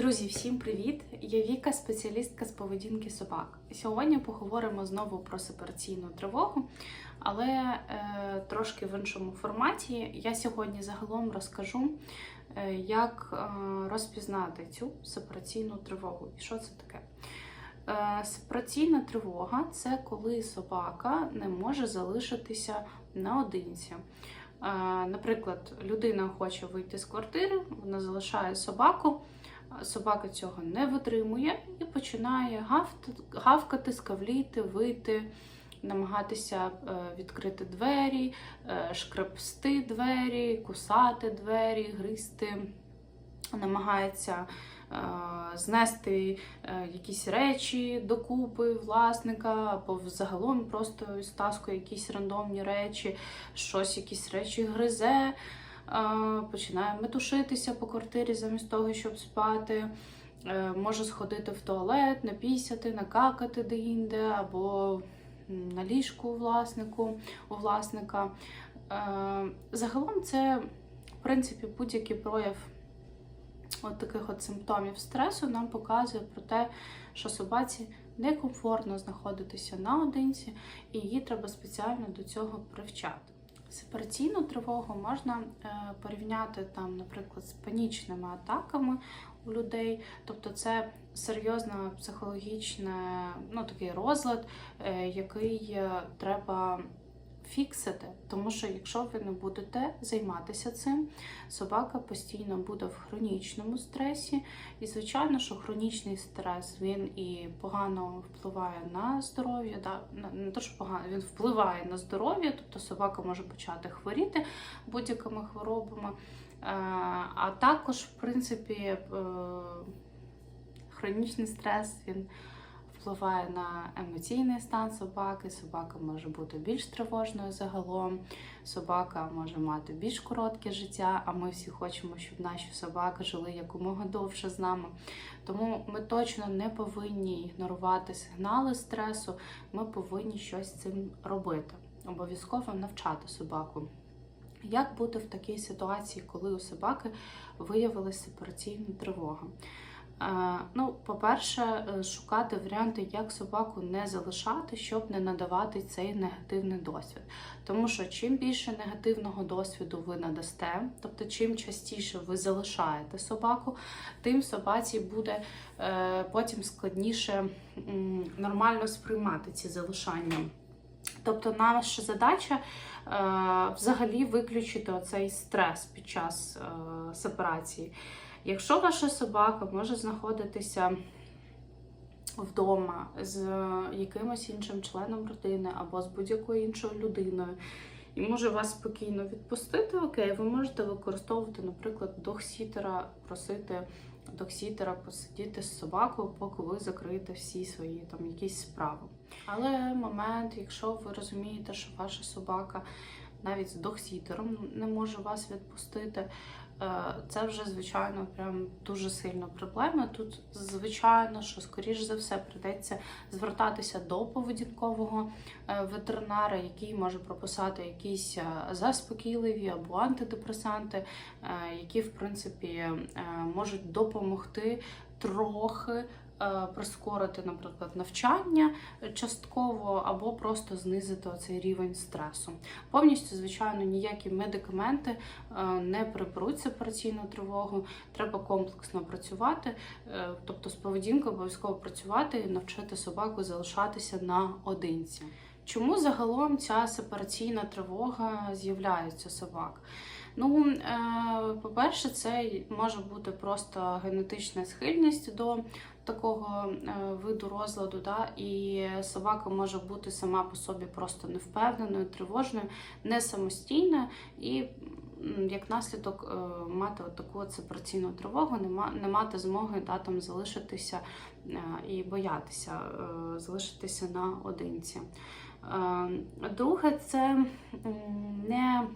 Друзі, всім привіт! Я Віка, спеціалістка з поведінки собак. Сьогодні поговоримо знову про сепараційну тривогу, але е, трошки в іншому форматі. Я сьогодні загалом розкажу, е, як е, розпізнати цю сепараційну тривогу. І що це таке? Е, сепараційна тривога це коли собака не може залишитися наодинці. Е, Наприклад, людина хоче вийти з квартири, вона залишає собаку. Собака цього не витримує і починає гавкати, скавліти, вийти, намагатися е, відкрити двері, е, шкребсти двері, кусати двері, гризти, намагається е, знести якісь речі докупи власника, або загалом просто стаскує якісь рандомні речі, щось, якісь речі гризе починає метушитися по квартирі замість того, щоб спати. Е, Може сходити в туалет, напісяти, накакати де-інде, або на ліжку у власнику, у власника. Е, Загалом це, в принципі, будь-який прояв от таких от симптомів стресу нам показує про те, що собаці некомфортно знаходитися наодинці, і її треба спеціально до цього привчати. Сепараційну тривогу можна е, порівняти там, наприклад, з панічними атаками у людей. Тобто це серйозна психологічна, ну такий розлад, е, який е, треба фіксити. Тому що якщо ви не будете займатися цим, собака постійно буде в хронічному стресі. І, звичайно, що хронічний стрес він і погано впливає на здоров'я. Да? Не то, що погано, він впливає на здоров'я, тобто собака може почати хворіти будь-якими хворобами. Е, А також, в принципі, е, хронічний стрес він впливає на емоційний стан собаки. Собака може бути більш тривожною загалом. Собака може мати більш коротке життя, а ми всі хочемо, щоб наші собаки жили якомога довше з нами. Тому ми точно не повинні ігнорувати сигнали стресу, ми повинні щось з цим робити. Обов'язково навчати собаку. Як бути в такій ситуації, коли у собаки виявилася сепараційна тривога? Е, Ну, по-перше, е, шукати варіанти, як собаку не залишати, щоб не надавати цей негативний досвід. Тому що чим більше негативного досвіду ви надасте, тобто чим частіше ви залишаєте собаку, тим собаці буде е, потім складніше нормально сприймати ці залишання. Тобто, наша задача взагалі виключити оцей стрес під час сепарації. Якщо ваша собака може знаходитися вдома з якимось іншим членом родини або з будь-якою іншою людиною, і може вас спокійно відпустити, окей, ви можете використовувати, наприклад, догсітера, просити догсітера посидіти з собакою, поки ви закриєте всі свої там якісь справи. Але момент, якщо ви розумієте, що ваша собака навіть з догсітером не може вас відпустити, це вже, звичайно, прям дуже сильна проблема. Тут, звичайно, що скоріш за все прийдеться звертатися до поведінкового е, ветеринара, який може прописати якісь е, заспокійливі або антидепресанти, е, які, в принципі, е, можуть допомогти трохи. Е, Прискорити, наприклад, навчання частково або просто знизити оцей рівень стресу. Повністю, звичайно, ніякі медикаменти е, не приберуть сепараційну тривогу. Треба комплексно працювати, е, тобто з поведінкою обов'язково працювати і навчити собаку залишатися наодинці. Чому загалом ця сепараційна тривога з'являється собак? Ну, по-перше, це може бути просто генетична схильність до такого е, виду розладу, да? і собака може бути сама по собі просто невпевненою, тривожною, не самостійною і як наслідок е, мати от таку от сепараційну тривогу, не, мати змоги да, там, залишитися е, і боятися залишитися наодинці. Друге, це не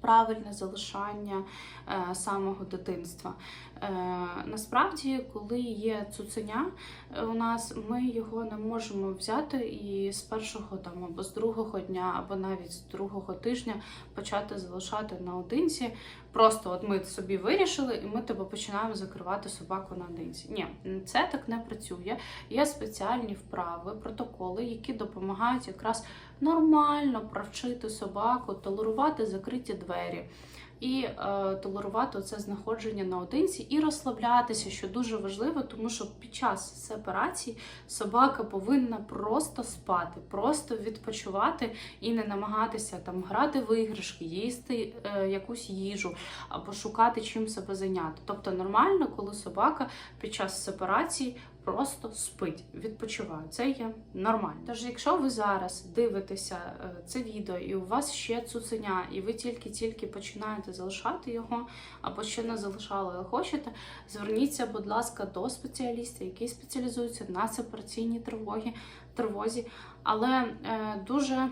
правильне залишання е, самого дитинства. Е, насправді, коли є цуценя е, у нас, ми його не можемо взяти і з першого там або з другого дня, або навіть з другого тижня почати залишати наодинці. Просто от ми собі вирішили, і ми тебе починаємо закривати собаку наодинці. Ні, це так не працює. Є спеціальні вправи, протоколи, які допомагають якраз нормально провчити собаку, толерувати закриті двері. І е, толерувати це знаходження наодинці і розслаблятися, що дуже важливо, тому що під час сепарації собака повинна просто спати, просто відпочивати і не намагатися там грати в іграшки, їсти е, якусь їжу або шукати чим себе зайняти. Тобто нормально, коли собака під час сепарації просто спить, відпочиває. Це є нормально. Тож, якщо ви зараз дивитеся е, це відео, і у вас ще цуценя, і ви тільки-тільки починаєте залишати його, або ще не залишали, але хочете, зверніться, будь ласка, до спеціаліста, який спеціалізується на сепараційній тривогі, тривозі. Але е, дуже е,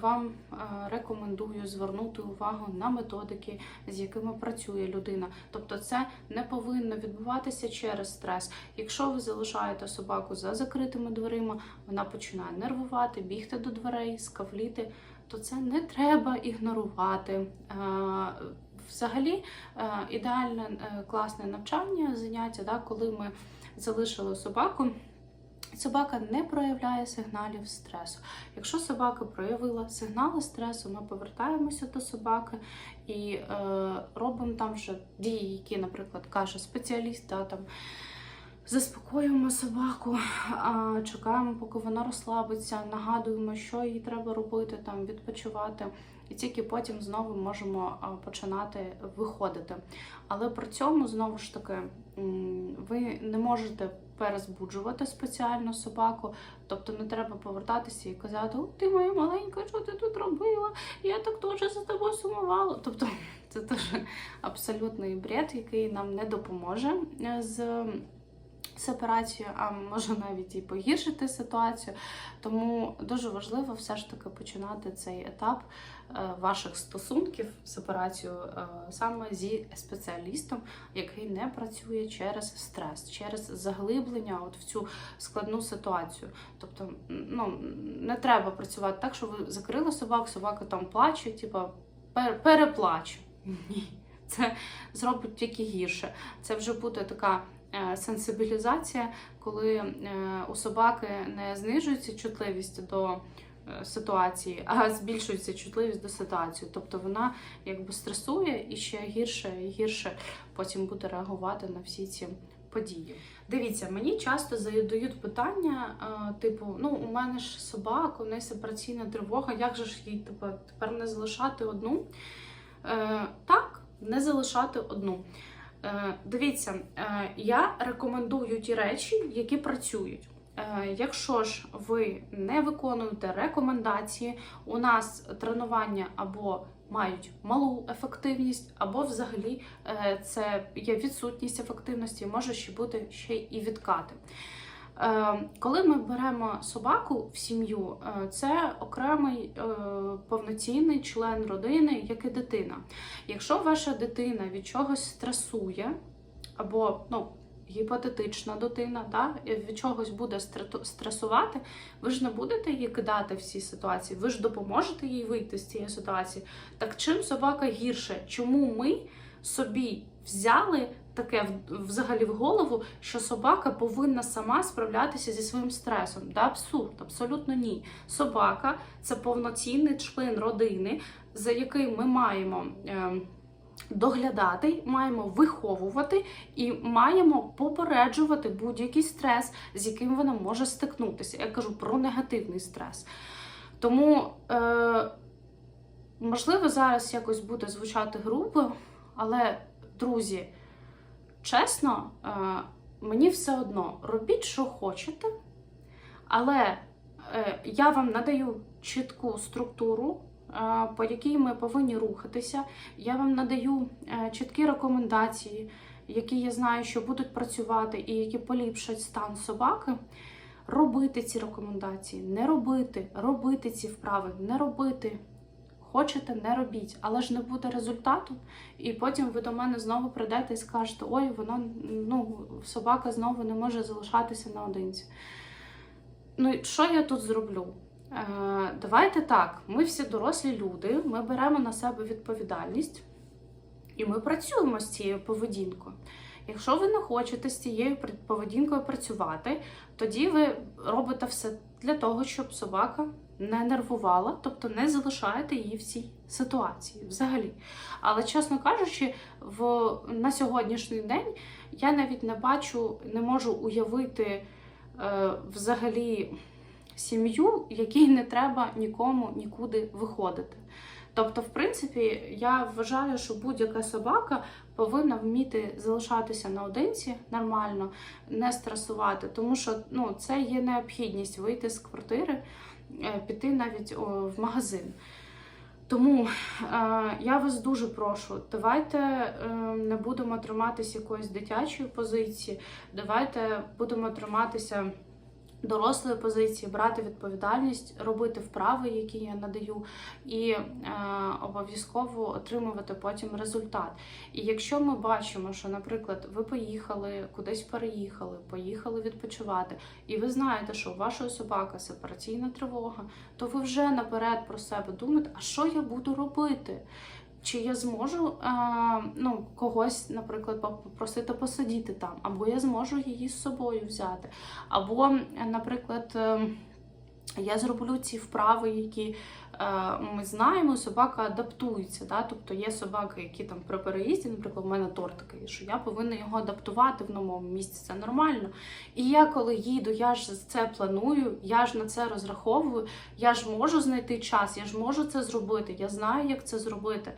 вам е, рекомендую звернути увагу на методики, з якими працює людина. Тобто, це не повинно відбуватися через стрес. Якщо ви залишаєте собаку за закритими дверима, вона починає нервувати, бігти до дверей, скавліти, то це не треба ігнорувати. Взагалі, ідеальне класне навчання, заняття, да, коли ми залишили собаку. Собака не проявляє сигналів стресу. Якщо собака проявила сигнали стресу, ми повертаємося до собаки і е, робимо там вже дії, які, наприклад, каже спеціаліст, да, там, заспокоюємо собаку, чекаємо, поки вона розслабиться, нагадуємо, що їй треба робити, там, відпочивати. І тільки потім знову можемо починати виходити. Але при цьому, знову ж таки, ви не можете перезбуджувати спеціально собаку, тобто не треба повертатися і казати, о, ти моя маленька, що ти тут робила? Я так теж за тобою сумувала. Тобто це теж абсолютний бред, який нам не допоможе з сепарацією, а може навіть і погіршити ситуацію. Тому дуже важливо все ж таки починати цей етап е, ваших стосунків, сепарацію е, саме зі спеціалістом, який не працює через стрес, через заглиблення от в цю складну ситуацію. Тобто, ну не треба працювати так, що ви закрили собаку, собака там плаче, типу пер- переплаче. Ні. Це зробить тільки гірше. Це вже буде така сенсибілізація, коли е, у собаки не знижується чутливість до е, ситуації, а збільшується чутливість до ситуації. Тобто вона якби стресує і ще гірше і гірше потім буде реагувати на всі ці події. Дивіться, мені часто задають питання, е, типу, ну у мене ж собака, у неї сепараційна тривога, як же ж їй тепер, тепер не залишати одну? Е, так, не залишати одну. Е, дивіться, е, я рекомендую ті речі, які працюють. Е, Якщо ж ви не виконуєте рекомендації, у нас тренування або мають малу ефективність, або взагалі це є відсутність ефективності, може ще бути ще і відкати. Коли ми беремо собаку в сім'ю, це окремий повноцінний член родини, як і дитина. Якщо ваша дитина від чогось стресує, або ну, гіпотетична дитина, да, від чогось буде стресувати, ви ж не будете її кидати в цій ситуації, ви ж допоможете їй вийти з цієї ситуації. Так чим собака гірше? Чому ми собі взяли таке взагалі в голову, що собака повинна сама справлятися зі своїм стресом? Да, абсурд, абсолютно ні. Собака це повноцінний член родини, за яким ми маємо. Е, Доглядати, маємо виховувати і маємо попереджувати будь-який стрес, з яким вона може стикнутися. Я кажу про негативний стрес. Тому, е, можливо, зараз якось буде звучати грубо, але, друзі, чесно, е, мені все одно робіть, що хочете, але е, я вам надаю чітку структуру, е, по якій ми повинні рухатися. Я вам надаю чіткі рекомендації, які я знаю, що будуть працювати і які поліпшать стан собаки. Робити ці рекомендації, не робити, робити ці вправи, не робити. Хочете, не робіть, але ж не буде результату. І потім ви до мене знову прийдете і скажете: ой, воно ну, собака знову не може залишатися наодинці. Ну, що я тут зроблю? Е, давайте так, ми всі дорослі люди, ми беремо на себе відповідальність і ми працюємо з цією поведінкою. Якщо ви не хочете з цією поведінкою працювати, тоді ви робите все для того, щоб собака не нервувала, тобто не залишаєте її в цій ситуації взагалі. Але, чесно кажучи, в, на сьогоднішній день я навіть не бачу, не можу уявити е, взагалі сім'ю, якій не треба нікому нікуди виходити. Тобто, в принципі, я вважаю, що будь-яка собака повинна вміти залишатися наодинці нормально, не стресувати, тому що ну, це є необхідність вийти з квартири, е, піти навіть в магазин. Тому е, я вас дуже прошу, давайте е, не будемо триматися якоїсь дитячої позиції, давайте будемо триматися дорослої позиції, брати відповідальність, робити вправи, які я надаю, і е, обов'язково отримувати потім результат. І якщо ми бачимо, що, наприклад, ви поїхали, кудись переїхали, поїхали відпочивати, і ви знаєте, що у вашої собаки сепараційна тривога, то ви вже наперед про себе думаєте, а що я буду робити? Чи я зможу е, ну, когось, наприклад, попросити посидіти там, або я зможу її з собою взяти, або, наприклад, е, я зроблю ці вправи, які ми знаємо, собака адаптується. Да? Тобто є собаки, які там при переїзді, наприклад, у мене торт такий, що я повинна його адаптувати в новому місці. Це нормально. І я, коли їду, я ж це планую, я ж на це розраховую, я ж можу знайти час, я ж можу це зробити, я знаю, як це зробити.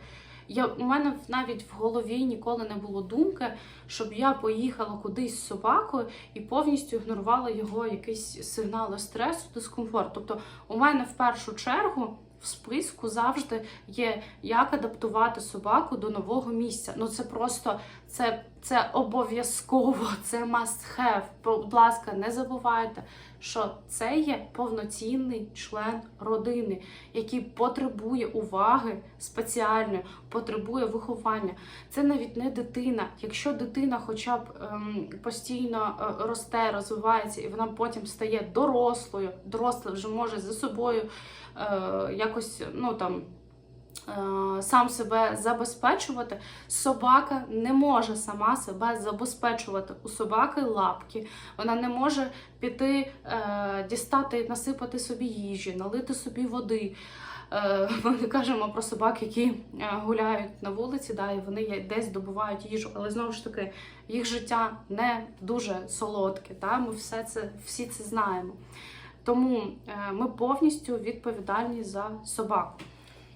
Я, у мене навіть в голові ніколи не було думки, щоб я поїхала кудись з собакою і повністю ігнорувала його якісь сигнали стресу, дискомфорту. Тобто, у мене в першу чергу списку завжди є як адаптувати собаку до нового місця. Ну це просто це, це обов'язково, це must have. Будь ласка, не забувайте, що це є повноцінний член родини, який потребує уваги спеціальної, потребує виховання. Це навіть не дитина. Якщо дитина, хоча б ем, постійно е, росте, розвивається, і вона потім стає дорослою, доросла вже може за собою е, якось ну там. Е, Сам себе забезпечувати, собака не може сама себе забезпечувати. У собаки лапки, вона не може піти, е, дістати, насипати собі їжі, налити собі води. Е, Ми не кажемо про собак, які гуляють на вулиці, да, і вони десь добувають їжу, але знову ж таки, їх життя не дуже солодке. Да? Ми все це, всі це знаємо. Тому ми повністю відповідальні за собаку.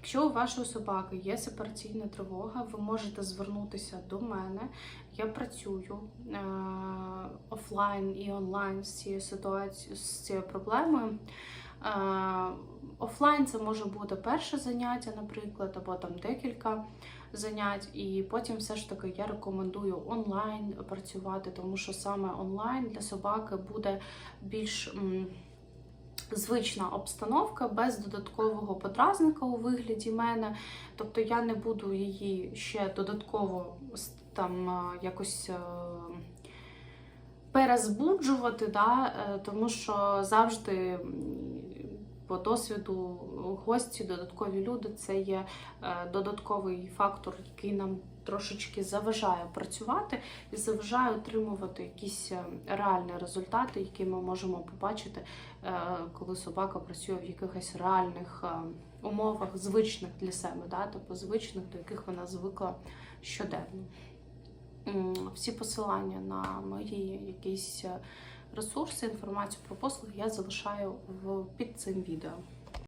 Якщо у вашої собаки є сепараційна тривога, ви можете звернутися до мене. Я працюю е, офлайн і онлайн з цією ситуацією, з цією проблемою. Е, Офлайн це може бути перше заняття, наприклад, або там декілька занять, і потім все ж таки я рекомендую онлайн працювати, тому що саме онлайн для собаки буде більш м, звична обстановка без додаткового подразника у вигляді мене. Тобто я не буду її ще додатково там е, якось. е, Перезбуджувати, да, е, тому що завжди по досвіду гості, додаткові люди це є е, додатковий фактор, який нам трошечки заважає працювати і заважає отримувати якісь е, реальні результати, які ми можемо побачити, е, коли собака працює в якихось реальних умовах, звичних для себе, да, тобто звичних, до яких вона звикла щоденно. Всі посилання на мої якісь ресурси, інформацію про послуги я залишаю в, під цим відео.